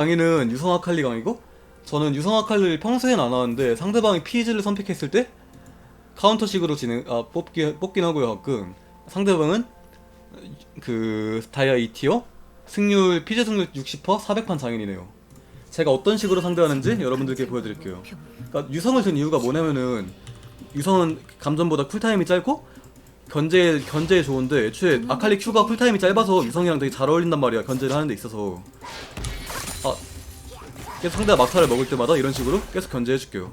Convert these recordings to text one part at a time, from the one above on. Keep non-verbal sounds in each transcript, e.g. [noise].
강의는 유성 아칼리 강이고 저는 유성 아칼리를 평소엔 안 하는데 상대방이 피즈를 선택했을 때 카운터식으로 진행 아 뽑기 뽑긴 하고요 가끔 상대방은 그 다이아 2티어 승률 피즈 승률 60% 400판 장인이네요. 제가 어떤 식으로 상대하는지 여러분들께 보여드릴게요. 그러니까 유성을 든 이유가 뭐냐면은 유성은 감전보다 쿨타임이 짧고 견제 견제에 좋은데 애초에 아칼리 Q가 쿨타임이 짧아서 유성이랑 되게 잘 어울린단 말이야 견제를 하는 데 있어서 아 계속 상대가 막타를 먹을 때마다 이런 식으로 계속 견제해줄게요.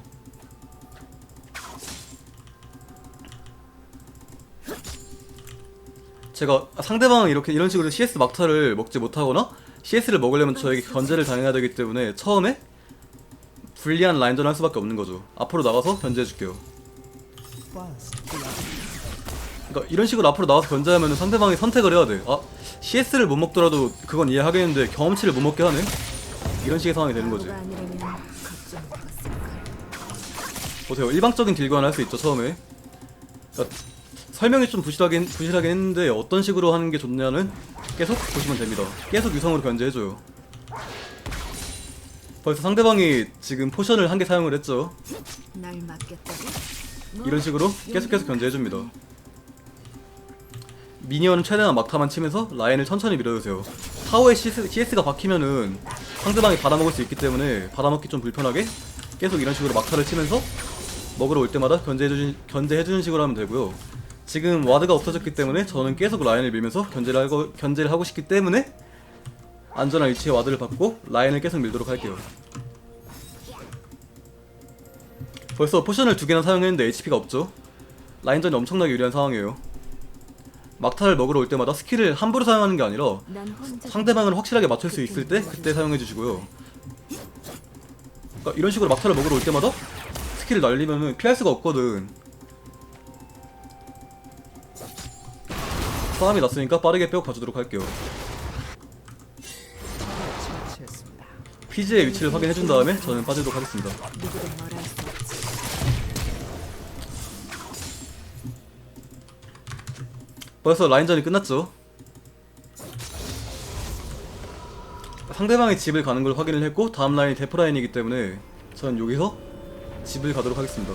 제가 상대방은 이렇게 이런 식으로 CS 막타를 먹지 못하거나 CS를 먹으려면 저에게 견제를 당해야 되기 때문에 처음에 불리한 라인전을 할 수밖에 없는 거죠. 앞으로 나가서 견제해줄게요. 그러니까 이런 식으로 앞으로 나와서 견제하면 상대방이 선택을 해야 돼. 아 CS를 못 먹더라도 그건 이해하겠는데 경험치를 못 먹게 하네. 이런 식의 상황이 되는 거지. 보세요. 일방적인 딜관을 할 수 있죠 처음에. 그러니까 설명이 좀 부실하긴 부실하긴 했는데 어떤 식으로 하는 게 좋냐는 계속 보시면 됩니다. 계속 유성으로 견제해줘요. 벌써 상대방이 지금 포션을 한 개 사용을 했죠. 뭐, 이런 식으로 계속 계속 견제해줍니다. 미니언은 최대한 막타만 치면서 라인을 천천히 밀어주세요. 타워에 CS, CS가 박히면은 상대방이 받아먹을 수 있기 때문에 받아먹기 좀 불편하게 계속 이런 식으로 막타를 치면서 먹으러 올 때마다 견제해주는, 견제해주는 식으로 하면 되고요. 지금 와드가 없어졌기 때문에 저는 계속 라인을 밀면서 견제를 하고, 견제를 하고 싶기 때문에 안전한 위치에 와드를 받고 라인을 계속 밀도록 할게요. 벌써 포션을 두 개나 사용했는데 HP가 없죠. 라인전이 엄청나게 유리한 상황이에요. 막타를 먹으러 올 때마다 스킬을 함부로 사용하는 게 아니라 상대방을 확실하게 맞출 수 있을 때 그때 사용해 주시고요. 그러니까 이런 식으로 막타를 먹으러 올 때마다 스킬을 날리면은 피할 수가 없거든. 싸움이 났으니까 빠르게 빼고 가주도록 할게요. 피지의 위치를 확인해 준 다음에 저는 빠지도록 하겠습니다. 벌써 라인전이 끝났죠. 상대방이 집을 가는 걸 확인을 했고 다음 라인이 대포 라인이기 때문에 저는 여기서 집을 가도록 하겠습니다.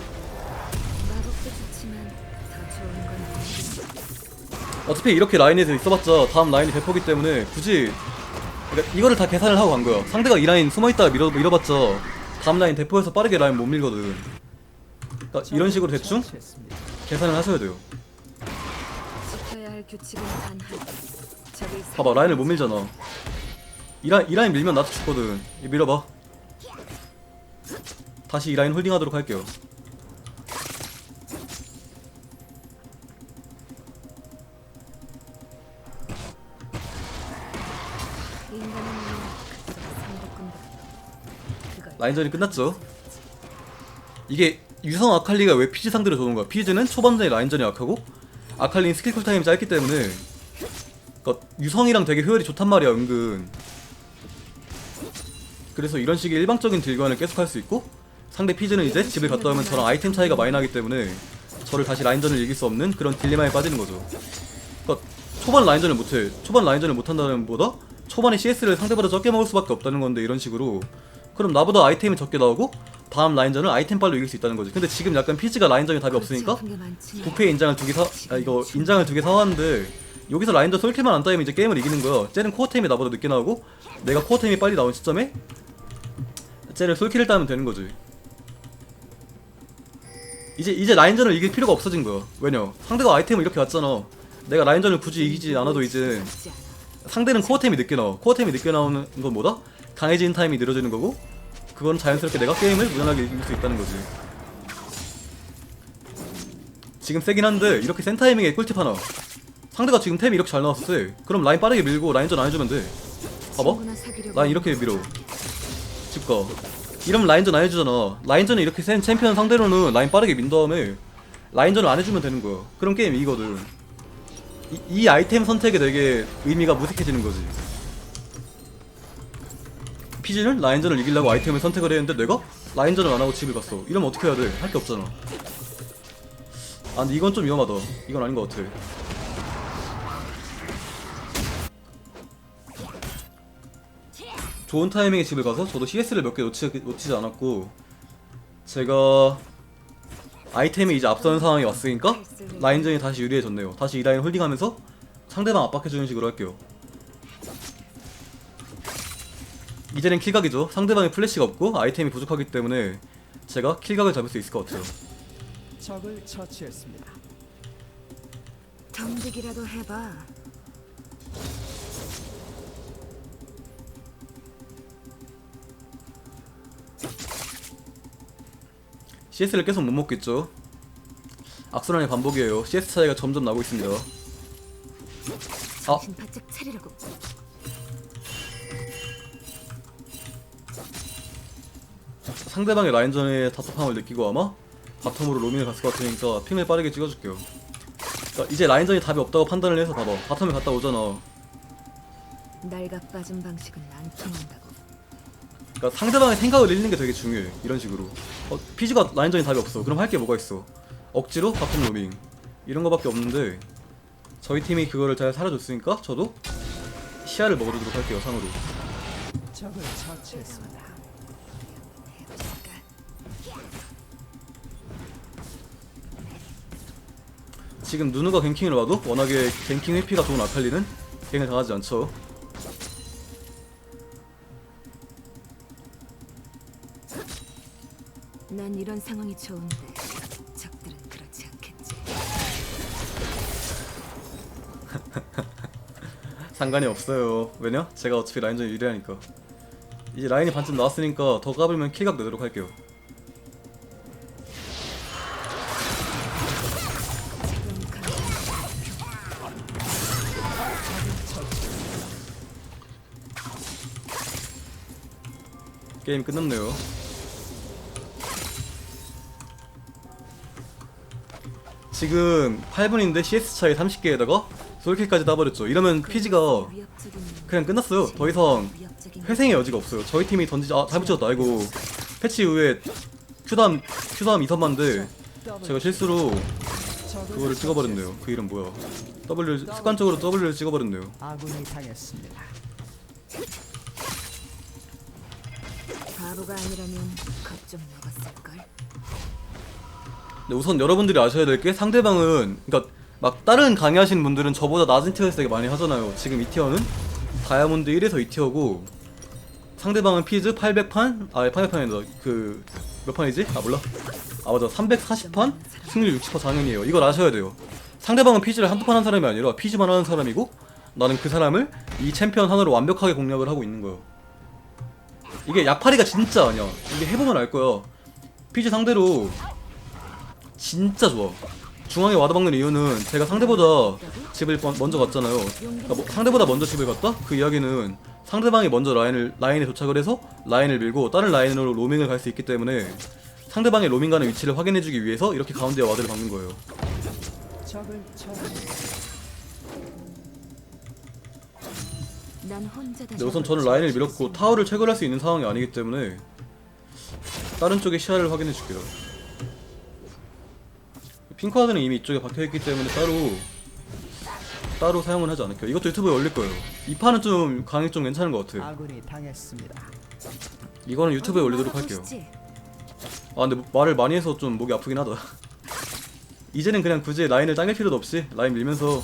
어차피 이렇게 라인에서 있어봤자 다음 라인이 대포기 때문에 굳이 그러니까 이거를 다 계산을 하고 간 거야. 상대가 이 라인 숨어있다가 밀어, 밀어봤자 다음 라인 대포에서 빠르게 라인 못 밀거든. 그러니까 이런 식으로 대충 계산을 하셔야 돼요. 봐봐 라인을 못 밀잖아. 이 라인, 이 라인 밀면 나도 죽거든. 이 밀어봐. 다시 이 라인 홀딩하도록 할게요. 라인전이 끝났죠. 이게 유성 아칼리가 왜 피지 상대로 좋은가? 피지는 초반전에 라인전이 약하고 아칼리는 스킬 쿨타임이 짧기 때문에 그러니까 유성이랑 되게 효율이 좋단 말이야 은근. 그래서 이런 식의 일방적인 딜관을 계속 할 수 있고 상대 피지는 이제 집을 갔다 오면 저랑 아이템 차이가 많이 나기 때문에 저를 다시 라인전을 이길 수 없는 그런 딜레마에 빠지는 거죠. 그러니까 초반 라인전을 못해. 초반 라인전을 못한다는 보다 초반에 CS를 상대보다 적게 먹을 수밖에 없다는 건데 이런 식으로 그럼 나보다 아이템이 적게 나오고 다음 라인전을 아이템 빨로 이길 수 있다는 거지. 근데 지금 약간 피지가 라인전에 답이 없으니까. 부패 인장을 두 개 사, 아 이거 인장을 두 개 사왔는데 여기서 라인전 솔킬만 안 따이면 이제 게임을 이기는 거야. 쟤는 코어템이 나보다 늦게 나오고 내가 코어템이 빨리 나온 시점에 쟤를 솔킬을 따면 되는 거지. 이제 이제 라인전을 이길 필요가 없어진 거야. 왜냐? 상대가 아이템을 이렇게 왔잖아. 내가 라인전을 굳이 이기지 않아도 이제 죽지 않아. 상대는 코어템이 늦게 나와. 코어템이 늦게 나오는 건 뭐다? 강해지는 타임이 늘어지는 거고 그건 자연스럽게 내가 게임을 무난하게 이길 수 있다는 거지. 지금 세긴 한데 이렇게 센 타이밍에 꿀팁 하나. 상대가 지금 템이 이렇게 잘 나왔어. 그럼 라인 빠르게 밀고 라인전 안 해주면 돼. 봐봐. 라인 이렇게 밀어. 집 가. 이러면 라인전 안 해주잖아. 라인전에 이렇게 센 챔피언 상대로는 라인 빠르게 민 다음에 라인전을 안 해주면 되는 거야. 그럼 게임 이기거든. 이, 이 아이템 선택에 되게 의미가 무색해지는 거지. 피지는 라인전을 이기려고 아이템을 선택을 했는데 내가 라인전을 안 하고 집을 갔어. 이러면 어떻게 해야 돼? 할 게 없잖아. 아 근데 이건 좀 위험하다. 이건 아닌 것 같아. 좋은 타이밍에 집을 가서 저도 CS를 몇 개 놓치, 놓치지 않았고 제가 아이템이 이제 앞서는 상황이 왔으니까 라인전이 다시 유리해졌네요. 다시 이 라인 홀딩하면서 상대방 압박해주는 식으로 할게요. 이제는 킬각이죠. 상대방의 플래시가 없고 아이템이 부족하기 때문에 제가 킬각을 잡을 수 있을 것 같아요. 적을 처치했습니다. 덤비기라도 해봐. CS를 계속 못 먹겠죠. 악순환의 반복이에요. CS 차이가 점점 나고 있습니다. 아. 정신 바짝 차리라고. 상대방의 라인전에 답답함을 느끼고 아마 바텀으로 로밍을 갔을 것 같으니까 핑을 빠르게 찍어줄게요. 그러니까 이제 라인전이 답이 없다고 판단을 해서 봐봐. 바텀에 갔다 오잖아. 날가 빠진 방식은 안 통한다고. 그러니까 상대방의 생각을 읽는 게 되게 중요해. 이런 식으로. 어, 피지가 라인전이 답이 없어. 그럼 할 게 뭐가 있어? 억지로 바텀 로밍. 이런 거밖에 없는데 저희 팀이 그거를 잘 살아줬으니까 저도 시야를 먹어주도록 할게요, 상으로. 적을 처치했습니다. 지금 누누가 갱킹을 와도 워낙에 갱킹 회피가 좋은 아칼리는 갱을 당하지 않죠. 난 이런 상황이 좋은데 적들은 그렇지 않겠지. [laughs] 상관이 없어요. 왜냐? 제가 어차피 라인전이 유리하니까. 이제 라인이 반쯤 나왔으니까 더 까불면 킬각 내도록 할게요. 게임 끝났네요. 지금 8분인데 CS 차이 30개에다가 솔킬까지 따버렸죠. 이러면 피지가 그냥 끝났어요. 더 이상 회생의 여지가 없어요. 저희 팀이 던지지 아, 잘 붙였다. 아이고 패치 이후에 큐담 큐담 이선만데 제가 실수로 그거를 찍어버렸네요. 그 이름 뭐야? W 습관적으로 W를 찍어버렸네요. 아군이 당했습니다. 바보가 아니라면 겁 좀 먹었을 걸. 근데 우선 여러분들이 아셔야 될 게 상대방은 그러니까 막 다른 강의하시는 분들은 저보다 낮은 티어에서 되게 많이 하잖아요. 지금 이 티어는. 다이아몬드 1에서 2티어고 상대방은 피즈 800판? 아 800판이다. 그 몇 판이지? 아 몰라. 아 맞아. 340판? 승률 60% 장인이에요. 이걸 아셔야 돼요. 상대방은 피즈를 한두 판 한 사람이 아니라 피즈만 하는 사람이고 나는 그 사람을 이 챔피언 하나로 완벽하게 공략을 하고 있는 거예요 이게 약파리가 진짜 아니야 이게 해보면 알 거야 피즈 상대로 진짜 좋아. 중앙에 와드 박는 이유는 제가 상대보다 집을 먼- 먼저 갔잖아요. 그러니까 뭐 상대보다 먼저 집을 갔다? 그 이야기는 상대방이 먼저 라인을 라인에 도착을 해서 라인을 밀고 다른 라인으로 로밍을 갈 수 있기 때문에 상대방의 로밍 가는 위치를 확인해주기 위해서 이렇게 가운데 와드를 박는 거예요. 적을 처치. 난 혼자 다. 근데 우선 저는 라인을 밀었고 타워를 채굴할 수 있는 상황이 아니기 때문에 다른 쪽의 시야를 확인해 줄게요. 핑크와드는 이미 이쪽에 박혀있기 때문에 따로 따로 사용은 하지 않을게요. 이것도 유튜브에 올릴 거예요. 이 판은 좀 강의 좀 괜찮은 것 같아요. 이거는 유튜브에 올리도록 할게요. 아 근데 뭐- 말을 많이 해서 좀 목이 아프긴 하다. [laughs] 이제는 그냥 굳이 라인을 당길 필요도 없이 라인 밀면서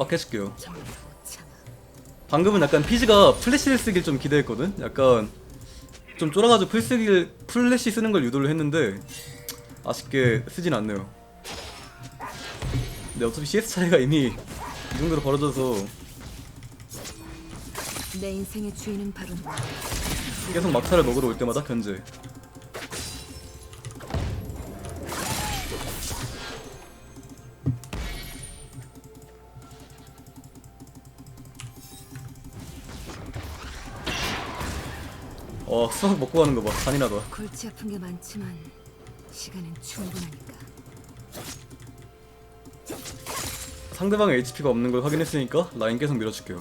압박해줄게요. 방금은 약간 피지가 플래시를 쓰길 좀 기대했거든. 약간 좀 쫄아가지고 풀 쓰길 플래시 쓰는 걸 유도를 했는데 아쉽게 쓰진 않네요. 근데 어차피 CS 차이가 이미 이 정도로 벌어져서 내 인생의 주인은 바로 너. 계속 막타를 먹으러 올 때마다 견제. 어 수박 먹고 가는 거 봐. 잔인하다. 골치 아픈 게 많지만 시간은 충분하니까. 상대방의 HP가 없는 걸 확인했으니까 라인 계속 밀어줄게요.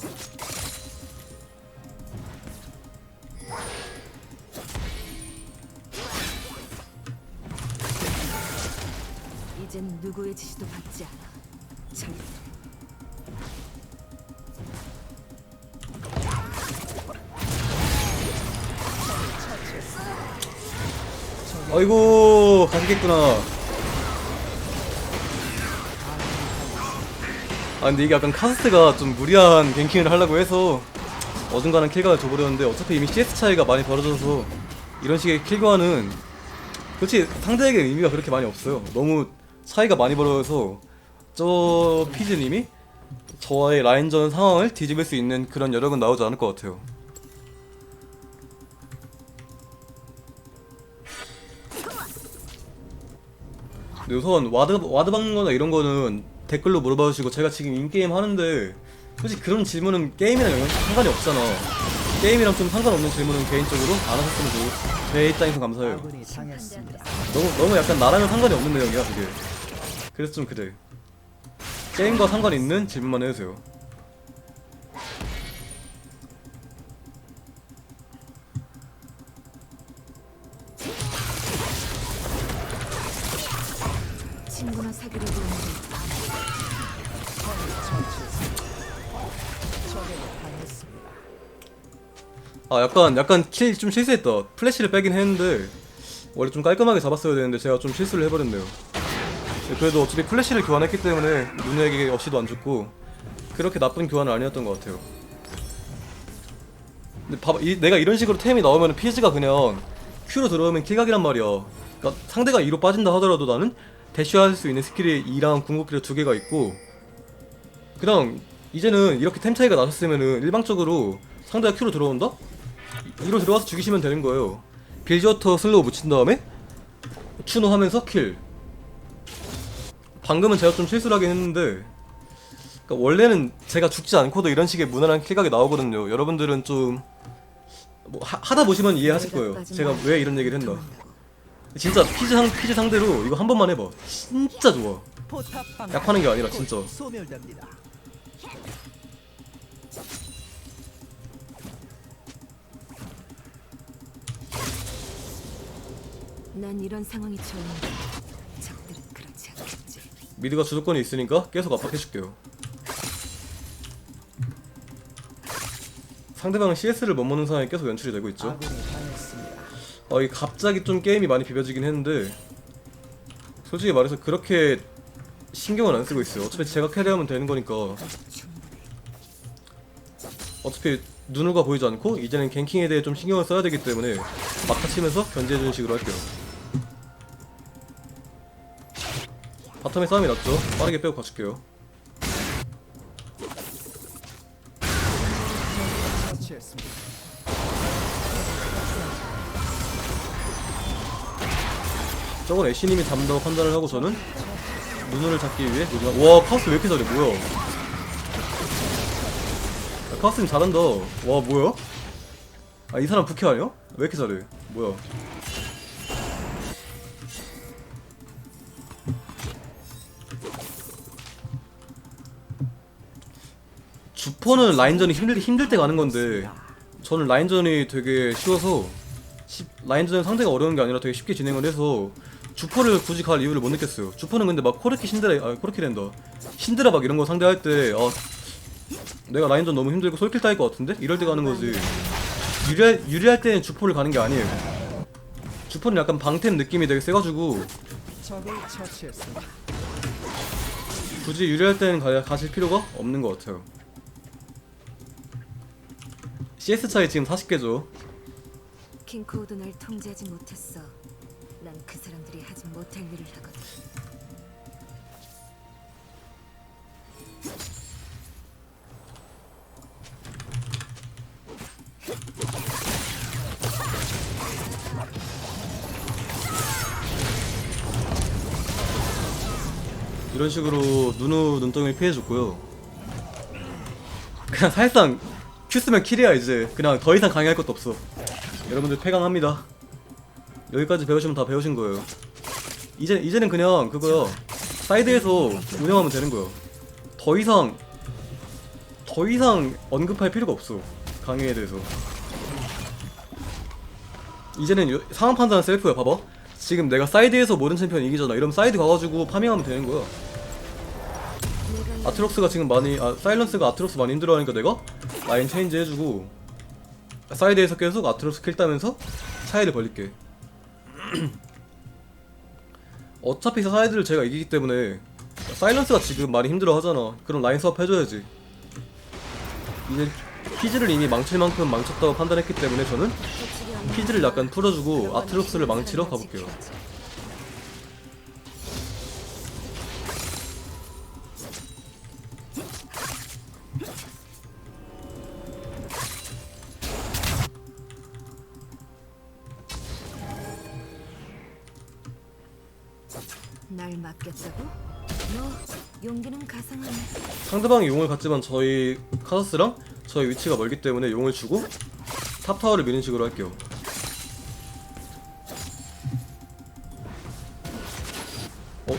가시겠구나. 아 근데 이게 약간 카스트가 좀 무리한 갱킹을 하려고 해서 어중간한 킬각을 줘버렸는데 어차피 이미 CS 차이가 많이 벌어져서 이런 식의 킬과는 그렇지 상대에게 의미가 그렇게 많이 없어요. 너무 차이가 많이 벌어져서 저 피즈님이 저와의 라인전 상황을 뒤집을 수 있는 그런 여력은 나오지 않을 것 같아요 우선 와드 와드 박는 거나 이런 거는 댓글로 물어봐 주시고 제가 지금 인게임 하는데 솔직히 그런 질문은 게임이랑 영향 상관이 없잖아. 게임이랑 좀 상관없는 질문은 개인적으로 안 하셨으면 좋- 제 입장에서 감사해요. 너무 너무 약간 나랑은 상관이 없는 내용이야 그게. 그래서 좀 그래. 게임과 상관 있는 질문만 해주세요. 아 약간 약간 킬 좀 실수했다. 플래시를 빼긴 했는데 원래 좀 깔끔하게 잡았어야 되는데 제가 좀 실수를 해버렸네요. 네, 그래도 어차피 플래시를 교환했기 때문에 눈에게 없이도 안 죽고 그렇게 나쁜 교환은 아니었던 것 같아요. 근데 봐봐, 이, 내가 이런 식으로 템이 나오면 피즈가 그냥 Q로 들어오면 킬각이란 말이야. 그러니까 상대가 2로 빠진다 하더라도 나는 대쉬할 수 있는 스킬이 2랑 궁극기를 두 개가 있고 그냥 이제는 이렇게 템 차이가 나셨으면은 일방적으로 상대가 Q로 들어온다? 2로 들어와서 죽이시면 되는 거예요. 빌저터 슬로우 붙인 다음에 추노 하면서 킬. 방금은 제가 좀 실수를 하긴 했는데 그러니까 원래는 제가 죽지 않고도 이런 식의 무난한 킬각이 나오거든요. 여러분들은 좀 뭐 하다 보시면 이해하실 거예요. 제가 왜 이런 얘기를 했나. 진짜 피즈 상 피즈 상대로 이거 한 번만 해봐. 진짜 좋아. 약하는 게 아니라 진짜. 소멸됩니다. 난 이런 상황이 좋은데 적들은 그렇지 않겠지. 미드가 주도권이 있으니까 계속 압박해줄게요. 상대방은 CS를 못 먹는 상황이 계속 연출이 되고 있죠. 어, 이 갑자기 좀 게임이 많이 비벼지긴 했는데 솔직히 말해서 그렇게 신경은 안 쓰고 있어요. 어차피 제가 캐리하면 되는 거니까. 어차피 누누가 보이지 않고 이제는 갱킹에 대해 좀 신경을 써야 되기 때문에 막타 치면서 견제해주는 식으로 할게요. 바텀의 싸움이 났죠. 빠르게 빼고 가줄게요. 저건 애쉬님이 잡는다고 판단을 하고 저는 누누를 잡기 위해 노지마 와 카우스 왜 이렇게 잘해 뭐야 야, 카우스님 잘한다 와 뭐야 아 이 사람 부캐 아니야? 왜 이렇게 잘해 뭐야 주퍼는 라인전이 힘들, 힘들 때 가는 건데 저는 라인전이 되게 쉬워서 시- 라인전은 상대가 어려운 게 아니라 되게 쉽게 진행을 해서 주퍼를 굳이 갈 이유를 못 느꼈어요. 주퍼는 근데 막 코르키 신드라 아 코르키 랜다 신드라 막 이런 거 상대할 때 아, 내가 라인전 너무 힘들고 솔킬 따일 것 같은데 이럴 때 가는 거지. 유리할 유리할 때는 주퍼를 가는 게 아니에요. 주퍼는 약간 방템 느낌이 되게 세가지고. 굳이 유리할 때는 가, 가실 필요가 없는 것 같아요. CS 차이 지금 40개죠. 킹코우도 날 통제하지 못했어. 난 그 사람들이 하지 못할 일을 하거든. 이런 식으로 누누 눈덩이를 피해줬고요. 그냥 사실상 큐 쓰면 킬이야 이제 그냥 더 이상 강의할 것도 없어. 여러분들 쾌강합니다. 여기까지 배우시면 다 배우신 거예요. 이제 이제는 그냥 그거야 사이드에서 운영하면 되는 거야. 더 이상 더 이상 언급할 필요가 없어 강의에 대해서. 이제는 요- 상황 판단은 셀프야 봐봐. 지금 내가 사이드에서 모든 챔피언 이기잖아 이러면 사이드 가가지고 파밍하면 되는 거야 아트록스가 지금 많이 아 사일런스가 아트록스 많이 힘들어하니까 내가 라인 체인지 해주고 사이드에서 계속 아트록스 킬 따면서 차이를 벌릴게. [clears throat] 어차피 사이드를 제가 이기기 때문에 사일런스가 지금 많이 힘들어 하잖아. 그럼 라인 수업 해줘야지. 이제 피즈를 이미 망칠 만큼 망쳤다고 판단했기 때문에 저는 피즈를 약간 풀어주고 아트록스를 망치러 가볼게요 날 맡겼다고? 너 용기는 가상하네. 상대방이 용을 갖지만 저희 카서스랑 저희 위치가 멀기 때문에 용을 주고 탑 타워를 미는 식으로 할게요. 어?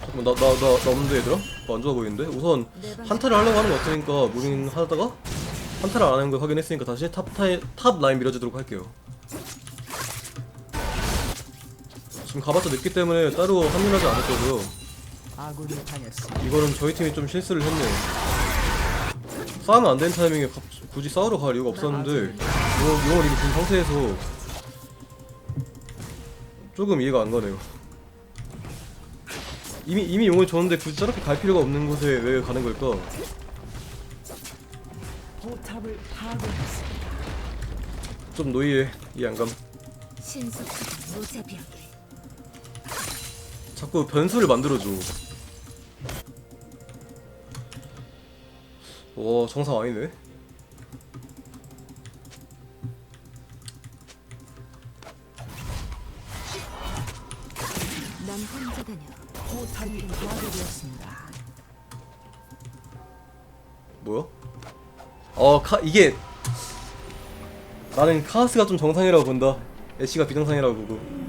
잠깐만 나 나 나 나 없는데 얘들아? 뭐안 좋아 보이는데? 우선 한타를 하려고 하는 거 같으니까 무빙 하다가 한타를 안 하는 걸 확인했으니까 다시 탑 타이, 탑 라인 밀어주도록 할게요. 지금 가봤자 늦기 때문에 따로 합류하지 않을 거고요. 아군이 당했습니다. 이거는 저희 팀이 좀 실수를 했네요. 싸우면 안 되는 타이밍에 갑- 굳이 싸우러 갈 이유가 없었는데 용, 용을 이미 준 상태에서 조금 이해가 안 가네요. 이미 이미 용을 줬는데 굳이 저렇게 갈 필요가 없는 곳에 왜 가는 걸까? 포탑을 파괴했습니다. 좀 노이해 이 안감. 신속하고 무자비하게. 자꾸 변수를 만들어줘. 와 정상 아니네. 난 혼자 다녀. 포탑이 파괴되었습니다. 뭐야? 어, 카 이게 나는 카오스가 좀 정상이라고 본다. 애쉬가 비정상이라고 보고.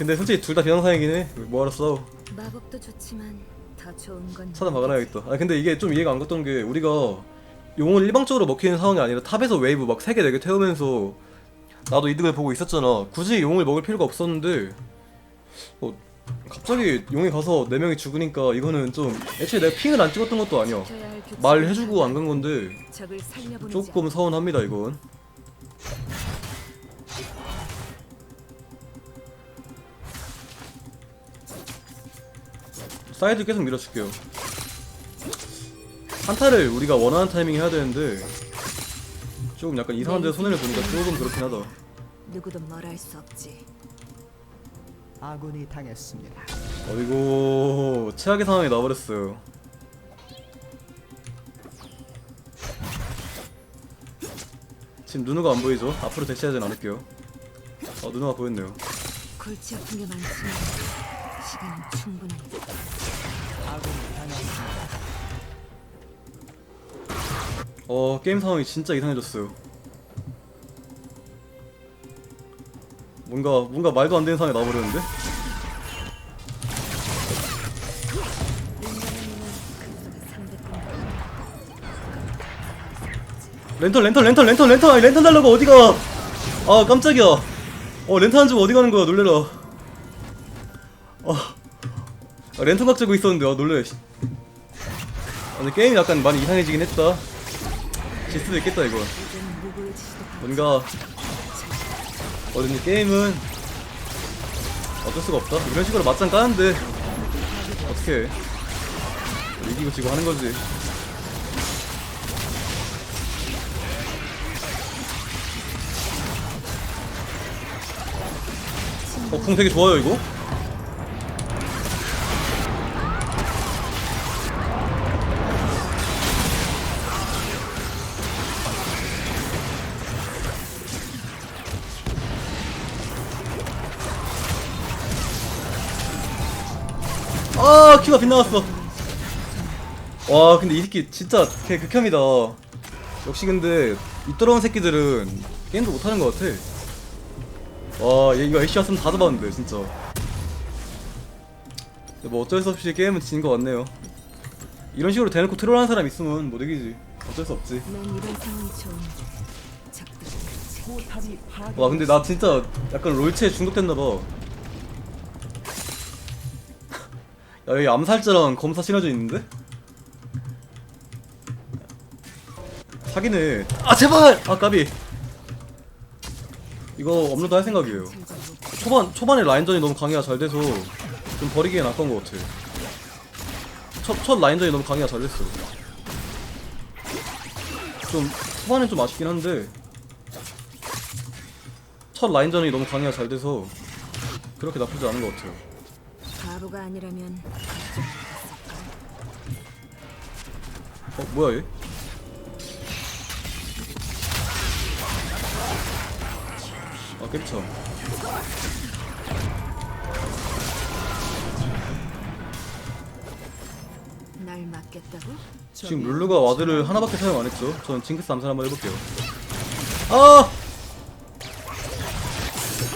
근데 솔직히 둘 다 비정상이긴 해. 뭐 하러 싸워? 마법도 좋지만 더 좋은 건 차단 막아놔야겠다. 아 근데 이게 좀 이해가 안 갔던 게 우리가 용을 일방적으로 먹히는 상황이 아니라 탑에서 웨이브 막 3개 4개 태우면서 나도 이득을 보고 있었잖아. 굳이 용을 먹을 필요가 없었는데 어, 갑자기 용에 가서 4명이 죽으니까 이거는 좀 애초에 내가 핑을 안 찍었던 것도 아니야. 지켜야 할 규칙을 말해주고 안 간 건데 적을 살려보내지 조금 서운합니다 이건 사이드 계속 밀어줄게요 한타를 우리가 원하는 타이밍에 해야 되는데 조금 약간 이상한 데 손해를 보니까 조금 그렇긴 하다 누구도 뭘할수 없지. 아군이 당했습니다. 어이구 최악의 상황이 나와버렸어요 지금 누누가 안 보이죠? 앞으로 대시하진 않을게요 어 누누가 보였네요 골치 아픈 게 많지만 시간은 충분히. 아 어 게임 상황이 진짜 이상해졌어요. 뭔가 뭔가 말도 안 되는 상황이 나와버렸는데? 랜턴 랜턴 랜턴 랜턴 랜턴 아니, 랜턴 달라고 어디가? 아 깜짝이야. 어 랜턴 좀 어디 가는 거야 놀래라. 아, 아 랜턴 각 재고 있었는데 아 놀래. 씨. 아, 근데 게임이 약간 많이 이상해지긴 했다. 질 수도 있겠다 이거. 뭔가 어딘지 게임은 어쩔 수가 없다. 이런 식으로 맞짱 까는데 어떻게 이기고 지고 하는 거지. 어, 궁 되게 좋아요 이거. 빗나갔어. 와 근데 이 새끼 진짜 걔 극혐이다. 역시 근데 이 더러운 새끼들은 게임도 못하는 것 같아. 와얘 이거 애쉬 왔으면 다 잡았는데 진짜. 뭐 어쩔 수 없이 게임은 진것 같네요. 이런 식으로 대놓고 트롤하는 사람 있으면 못 이기지. 어쩔 수 없지. 와 근데 나 진짜 약간 롤체에 중독됐나봐 여기 암살자랑 검사 신어져 있는데? 사기네 아 제발! 아 까비. 이거 업로드 할 생각이에요. 초반, 초반에 라인전이 너무 강해가 잘 돼서 좀 버리기엔 아까운 것 같아. 첫, 첫 라인전이 너무 강해가 잘 됐어. 좀 초반엔 좀 아쉽긴 한데 첫 라인전이 너무 강해가 잘 돼서 그렇게 나쁘지 않은 것 같아요 바보가 아니라면 어 뭐야 얘? 아 깨비쳐 날 맡겠다고? 지금 룰루가 와드를 하나밖에 사용 안 했죠 저는 징크스 암살 한번 해볼게요 아!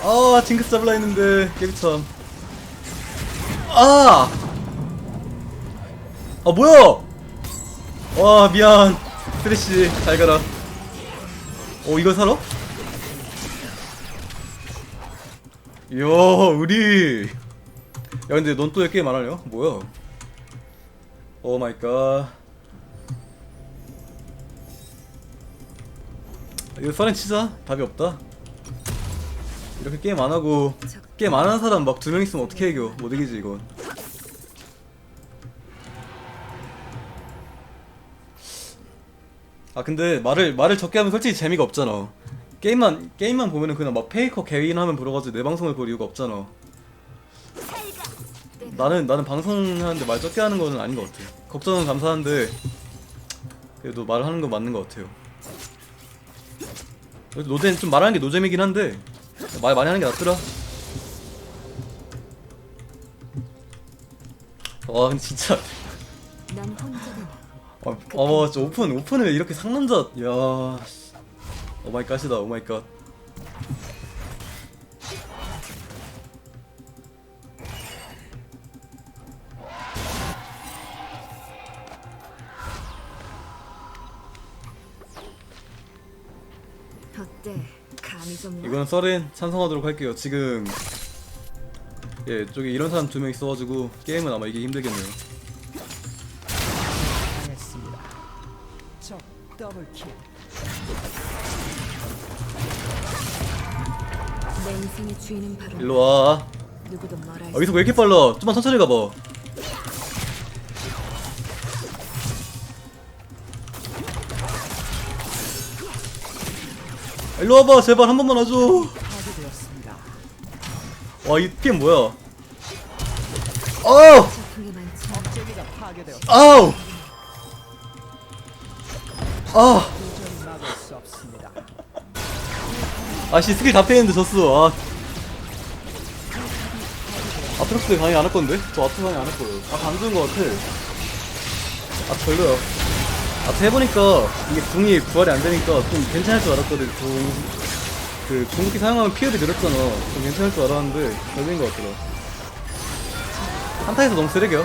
아 징크스 잡으려 했는데 깨비참 아! 아 뭐야! 와 미안 쓰레쉬 잘 가라 어 이걸 사러? 이야 우리 야 근데 넌 또 왜 게임 안 하냐? 뭐야 오 마이 갓 이거 써렌 치자 답이 없다 이렇게 게임 안 하고 게임 안 하는 사람 막 두 명 있으면 어떻게 이겨? 못 이기지 이건. 아 근데 말을 말을 적게 하면 솔직히 재미가 없잖아. 게임만 게임만 보면은 그냥 막 페이커 개인 하면 불어가지고 내 방송을 볼 이유가 없잖아. 나는 나는 방송하는데 말 적게 하는 거는 아닌 것 같아. 걱정은 감사한데 그래도 말하는 건 맞는 것 같아요. 노잼 좀 말하는 게 노잼이긴 한데 말 많이 하는 게 낫더라. 와 근데 진짜. 난 혼자는 아, 아 진짜 오픈 오픈을 이렇게 상남자 야 씨. 오마이 갓이다 오마이 갓 이거는 썰은 찬성하도록 할게요. 지금 예 저기 이런 사람 두 명 있어가지고 게임은 아마 이기기 힘들겠네요. 당했습니다. 적 더블킬. 내 인생의 주인은 바로 일로 와. 누구도 말할 아, 여기서 왜 이렇게 빨라? 좀만 천천히 가봐 일로 와봐 제발 한 번만 파괴되었습니다. 와이 게임 뭐야 파괴되었습니다. 아우 아. 아씨 스킬 다 빼는데 졌어 아 아트록스 강의 안 할 건데? 저 아트 강의 안 할 거예요 아안 좋은 거 같아 아 별로야 아트 해보니까 이게 궁이 부활이 안 되니까 좀 괜찮을 줄 알았거든. 궁 그 궁극기 사용하면 피해도 늘었잖아. 좀 괜찮을 줄 알았는데 별로인 것 같더라. 한타에서 너무 쓰레기야